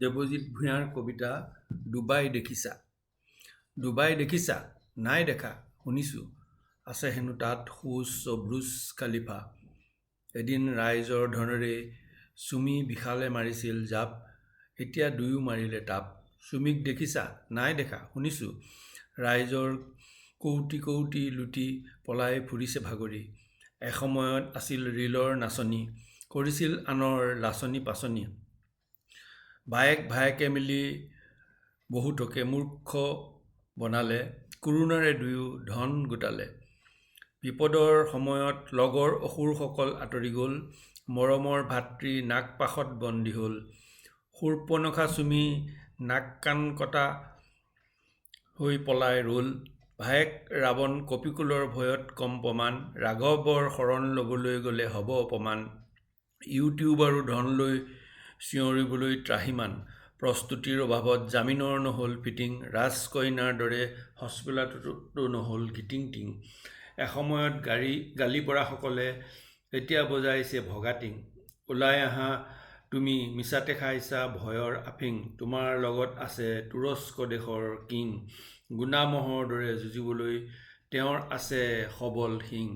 দেৱজিৎ ভূঞাৰ কবিতা ডুবাই দেখিছা। ডুবাই দেখিছা নাই দেখা শুনিছোঁ। আছে হেনো তাত সুউচ্চ ব্ৰুজ খালিফা। এদিন ৰাইজৰ ধনেৰে চুমি বিশালে মাৰিছিল জাপ এতিয়া দুয়ো মাৰিলে তাপ। চুমিক দেখিছা নাই দেখা শুনিছোঁ। ৰাইজৰ কৌটি কৌটি লুটি পলাই ফুৰিছে ভাগৰি। এসময়ত আছিল ৰীলৰ নাচনি কৰিছিল আনৰ লাচনি পাচনি বায়েক ভায়েকে মিলি বহুতকে মূৰ্খ বনালে কৰুণাৰে দুয়ো ধন গোটালে। বিপদৰ সময়ত লগৰ অসুৰসকল আঁতৰি গ'ল মৰমৰ ভাতৃ নাগপাশত বন্দী হ'ল। শূৰ্পণখা চুমি নাক কাণ কটা হৈ পলাই ৰ'ল। ভায়েক ৰাৱণ কপিকুলৰ ভয়ত কম প্ৰমাণ ৰাঘৱৰ শৰণ ল'বলৈ গ'লে হ'ব অপমান। ইউটিউবাৰো ধন লৈ চিঞৰিবলৈ ত্ৰাহিমান প্ৰস্তুতিৰ অভাৱত জামিনৰ নহ'ল ফিটিং ৰাজকন্যাৰ দৰে হস্পিতালতো নহ'ল গীতিং টিং। এসময়ত গাড়ী গালি পৰাসকলে এতিয়া বজাইছে ভগা টিং। ওলাই আহা তুমি মিছাতে খাইছা ভয়ৰ আফিং তোমাৰ লগত আছে তুৰস্ক দেশৰ কিং। গোণা ম'হৰ দৰে যুঁজিবলৈ তেওঁৰ আছে সবল শিং।